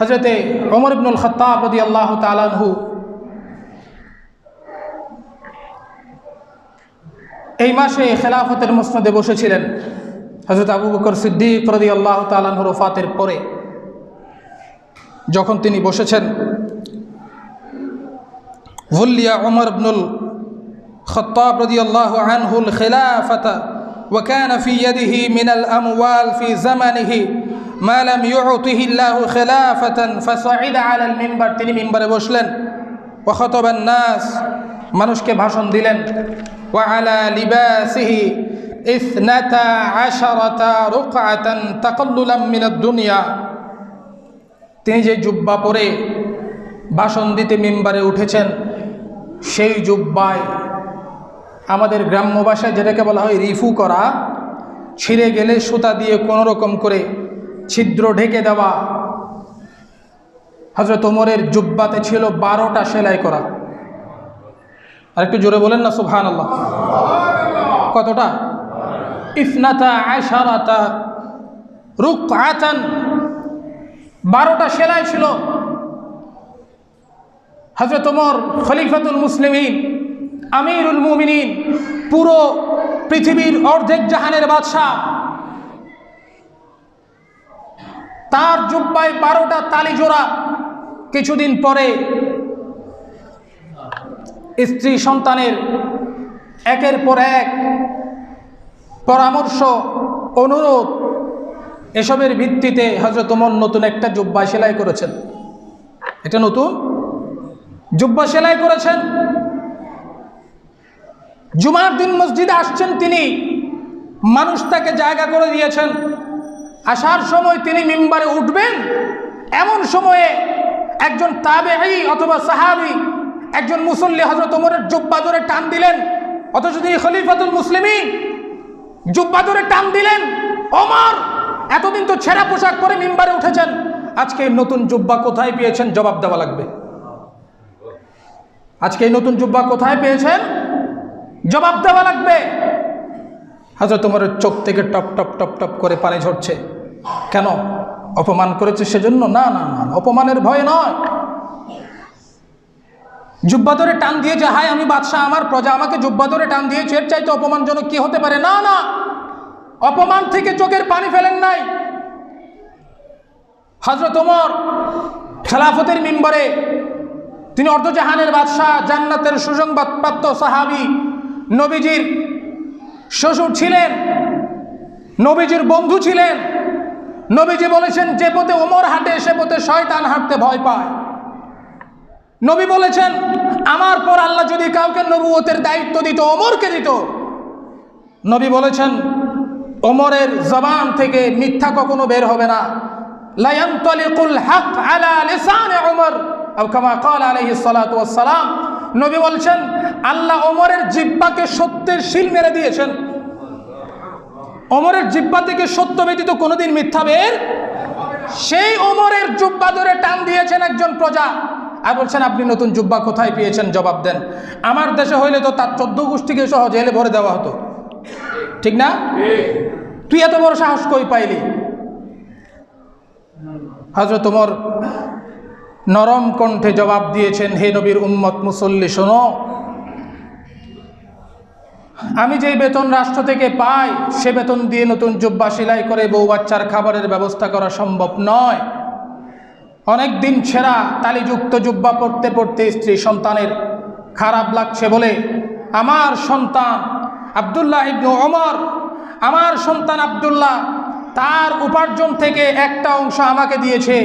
হজরতে ওমর ইবনুল খত্তাব রদি আল্লাহ তালানহু এই মাসে খেলাফতের মসনদে বসেছিলেন হজরত আবু বকর সিদ্দিক রদি আল্লাহ তালানহুর ওফাতের পরে যখন তিনি বসেছেন ভুল্লিয়া ওমর ইবনুল خطاب رضي الله عنه الخلافة وكان في يده من الأموال في زمنه মালাম ইউতিহিল্লাহু খিলাফাতান ফাসাইদ আলাল মিম্বার। তিনি মিম্বারে বসলেন। ওয়াহতবান নাস। মানুষকে ভাষণ দিলেন। ওয়া আলা লিবাসিহি ইসনাতা আশারাতা রুকআতান তাকাল্লুলাম মিনাদ দুনিয়া। তিনি যে জুব্বা পরে ভাষণ দিতে মিম্বারে উঠেছেন, সেই জুব্বায় আমাদের গ্রাম্য ভাষায় যেটাকে বলা হয় রিফু করা, ছিঁড়ে গেলে সুতা দিয়ে কোনো রকম করে ছিদ্র ঢেকে দেওয়া। হজরত ওমরের জুব্বাতে ছিল বারোটা সেলাই করা। আর একটু জোরে বলেন না সুহান আল্লাহ কতটা? ইফনাতা আয়সারাতা রুক আতান বারোটা সেলাই ছিল। হজরত ওমর খলিফাতুল মুসলিমিন, আমিরুল মুমিনিন, পুরো পৃথিবীর অর্ধেক জাহানের বাদশাহ তার জুব্বায় বারোটা তালি জোড়া। কিছুদিন পরে স্ত্রী সন্তানের একের পর এক পরামর্শ, অনুরোধ এসবের ভিত্তিতে হজরত ওমর নতুন একটা জুব্বা সেলাই করেছেন। এটা নতুন? জুব্বা সেলাই করেছেন। জুমার দিন মসজিদে আসছেন তিনি। মানুষ তাকে জায়গা করে দিয়েছেন। আসার সময় তিনি মিম্বারে উঠবেন, এমন সময়ে একজন তাবেই অথবা সাহাবি, একজন মুসল্লি হজরত ওমরের জুব্বা ধরে টান দিলেন। অথচ তিনি খলিফাতুল মুসলিমিন। জুব্বা ধরে টান দিলেন, ওমর, এতদিন তো ছেঁড়া পোশাক পরে মিম্বারে উঠেছেন, আজকে নতুন জুব্বা কোথায় পেয়েছেন? জবাব দেওয়া লাগবে। আজকে এই নতুন জুব্বা কোথায় পেয়েছেন? জবাব দেওয়া লাগবে। হাজরত তোমার চোখ থেকে টপ টপ টপ টপ করে পানি ঝরছে। কেন? অপমান করেছে সেজন্য? না না না অপমানের ভয় নয়। জুব্বা ধরে টান দিয়েছে, হায় আমি বাদশাহ, আমার প্রজা আমাকে জুব্বা ধরে টান দিয়েছে, এর চাইতে অপমানজনক কি হতে পারে? না না, অপমান থেকে চোখের পানি ফেলেন নাই। হজরত ওমর খেলাফতের মিম্বরে, তিনি অর্ধজাহানের বাদশাহ, জান্নাতের সুসংবাদপ্রাপ্ত সাহাবি, নবীজির শ্বশুর ছিলেন, নবীজির বন্ধু ছিলেন নবীজি বলেছেন, যে পথে ওমর হাঁটে, সে পথে শয়তান হাঁটতে ভয় পায়। নবী বলেছেন, আমার পর আল্লাহ যদি কাউকে নবুয়তের দায়িত্ব দিত, ওমরকে দিত। নবী বলেছেন, ওমরের জবান থেকে মিথ্যা কখনো বের হবে না। নবী বলছেন, আল্লাহ ওমরের জিব্বাকে সত্যের শিল মেরে দিয়েছেন। ওমরের জিব্বা থেকে সত্য ব্যতীত কোনোদিন মিথ্যা বের সেই অমরের জুব্বা ধরে টান দিয়েছেন একজন প্রজা। আর বলছেন, আপনি নতুন জুব্বা কোথায় পেয়েছেন? জবাব দেন, আমার দেশে হইলে তো তার চোদ্দ গোষ্ঠীকে সহ জেলে ভরে দেওয়া হতো। ঠিক না? তুই এত বড় সাহস কই পাইলি? হজরত ওমর নরম কণ্ঠে জবাব দিয়েছেন, হে নবীর উম্মত, মুসল্লি শোনো আমি যেই বেতন রাষ্ট্র থেকে পাই, সে বেতন দিয়ে নতুন জুব্বা সেলাই করে বউ বাচ্চার খাবারের ব্যবস্থা করা সম্ভব নয়। অনেক দিন ছেঁড়া তালিযুক্ত জুব্বা পড়তে পড়তে স্ত্রী সন্তানের খারাপ লাগছে বলে, আমার সন্তান আবদুল্লাহ ইবনু অমর আমার সন্তান আবদুল্লাহ, তার উপার্জন থেকে একটা অংশ আমাকে দিয়েছে।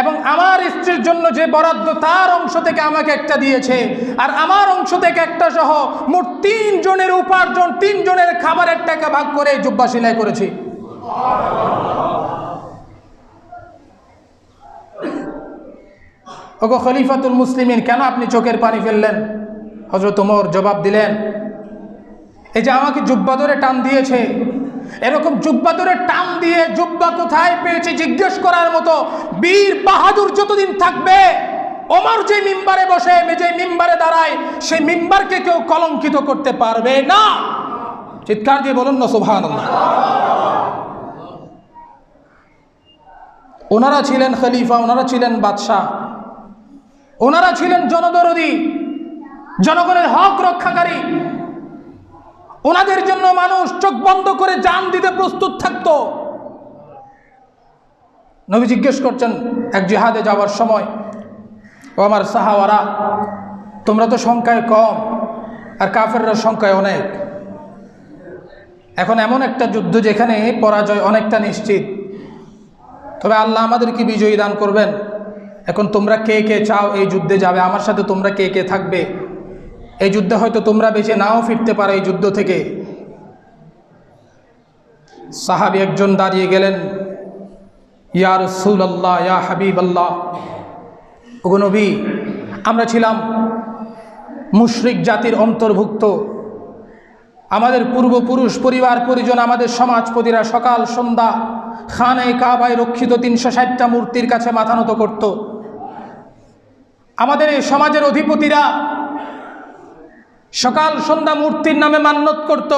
এবং আমার স্ত্রীর জন্য যে বরাদ্দ, তার অংশ থেকে আমাকে একটা দিয়েছে। আর আমার অংশ থেকে একটা সহ মোট তিনজনের উপার্জন তিনজনের খাবারের টাকা ভাগ করে জুব্বা সেলাই করেছি। ওগো খলিফাতুল মুসলিমিন, কেন আপনি চোখের পানি ফেললেন? হজরত ওমর জবাব দিলেন, এই যে আমাকে জুব্বা ধরে টান দিয়েছে। এরকম জুব্বা ধরে টান দিয়ে জুব্বা কোথায় পেয়েছে জিজ্ঞেস করার মতো বীর বাহাদুর যতদিন থাকবে, ওমর যে মিম্বারে বসে, যে মিম্বারে দাঁড়ায় সেই মিম্বারকে কেউ কলঙ্কিত করতে পারবে না। চিৎকার দিয়ে বলুন না সোভান ওনারা ছিলেন খলিফা, ওনারা ছিলেন বাদশাহ। ওনারা ছিলেন জনদরদি, জনগণের হক রক্ষাকারী। ওনাদের জন্য মানুষ চোখ বন্ধ করে জান দিতে প্রস্তুত থাকত। নবী জিজ্ঞেস করছেন, এক জিহাদে যাওয়ার সময়? ও আমার সাহাওয়ারা তোমরা তো সংখ্যায় কম, আর কাফেররা সংখ্যায় অনেক। এখন এমন একটা যুদ্ধ যেখানে পরাজয় অনেকটা নিশ্চিত। তবে আল্লাহ আমাদেরকে বিজয়ী দান করবেন। এখন তোমরা কে কে চাও এই যুদ্ধে যাবে? আমার সাথে তোমরা কে কে থাকবে? এই যুদ্ধে হয়তো তোমরা বেঁচে নাও ফিরতে পারো এই যুদ্ধ থেকে। সাহাবি একজন দাঁড়িয়ে গেলেন। ইয়া রসুল আল্লাহ ইয়া হাবিব আল্লাহ নবী, আমরা ছিলাম মুশরিক জাতির অন্তর্ভুক্ত। আমাদের পূর্বপুরুষ পরিবার পরিজন, আমাদের সমাজপতিরা সকাল, সন্ধ্যা খানে কাবায় রক্ষিত তিনশো ষাটটা মূর্তির কাছে মাথা নত করত। আমাদের এই সমাজের অধিপতিরা সকাল, সন্ধ্যা মূর্তির নামে মান্যত করত।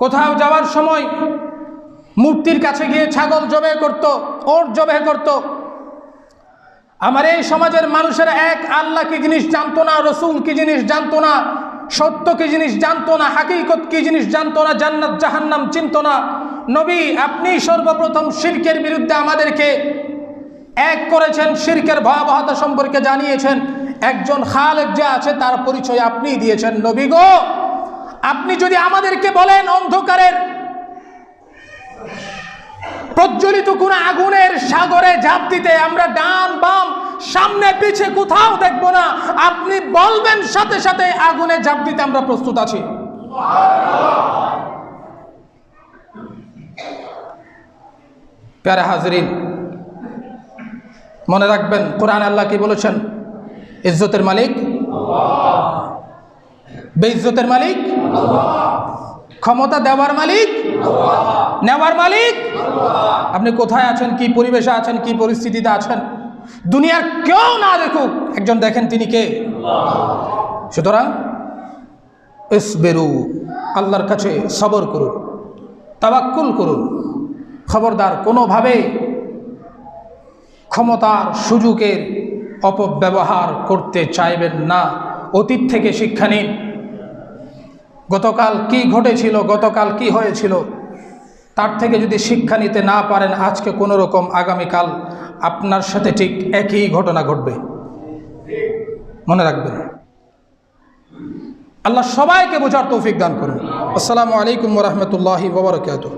কোথাও যাওয়ার সময় মূর্তির কাছে গিয়ে ছাগল জবে করত ওট জবে করত। আমার এই সমাজের মানুষেরা এক আল্লাহ কি জিনিস জানতো না, রসুল কি জিনিস জানতো না, সত্য কি জিনিস জানতো না, হাকিকত কি জিনিস জানতো না, জান্নাত, জাহান্নাম চিনতো না। নবী, আপনি সর্বপ্রথম শির্কের বিরুদ্ধে আমাদেরকে এক করেছেন, শির্কের ভয়াবহতা সম্পর্কে জানিয়েছেন। একজন খালেক যে আছে, তার পরিচয় আপনি দিয়েছেন। নবী গো, আপনি যদি আমাদেরকে বলেন অন্ধকারের প্রজ্বলিত কোন আগুনের সাগরে ঝাঁপ দিতে আমরা ডান বাম সামনে পিছে কোথাও দেখব না। আপনি বলবেন সাথে সাথে আগুনে ঝাঁপ দিতে আমরা প্রস্তুত আছি। মনে রাখবেন, কোরআন আল্লাহ কি বলেছেন? ইজ্জতের মালিক? বেইজ্জতের মালিক? ক্ষমতা দেওয়ার মালিক? নেওয়ার মালিক? আপনি কোথায় আছেন? কি পরিবেশে আছেন? কি পরিস্থিতিতে আছেন? দুনিয়ার কেউ না দেখুক, একজন দেখেন তিনি কে? সুতরাং ইসবেরু, আল্লাহর কাছে সবর করুন তাবাক্কুল করুন। খবরদার কোনোভাবে ক্ষমতার সুযোগের অপব্যবহার করতে চাইবেন না। অতীত থেকে শিক্ষা নিন। গতকাল কি ঘটেছিল? গতকাল কি হয়েছিল? তার থেকে যদি শিক্ষা নিতে না পারেন, আজকে কোনো রকম আগামীকাল আপনার সাথে ঠিক একই ঘটনা ঘটবে। মনে রাখবেন। আল্লাহ সবাইকে বোঝার তৌফিক দান করুন। আসসালামু আলাইকুম রহমতুল্লাহি ওবরাকাতুহ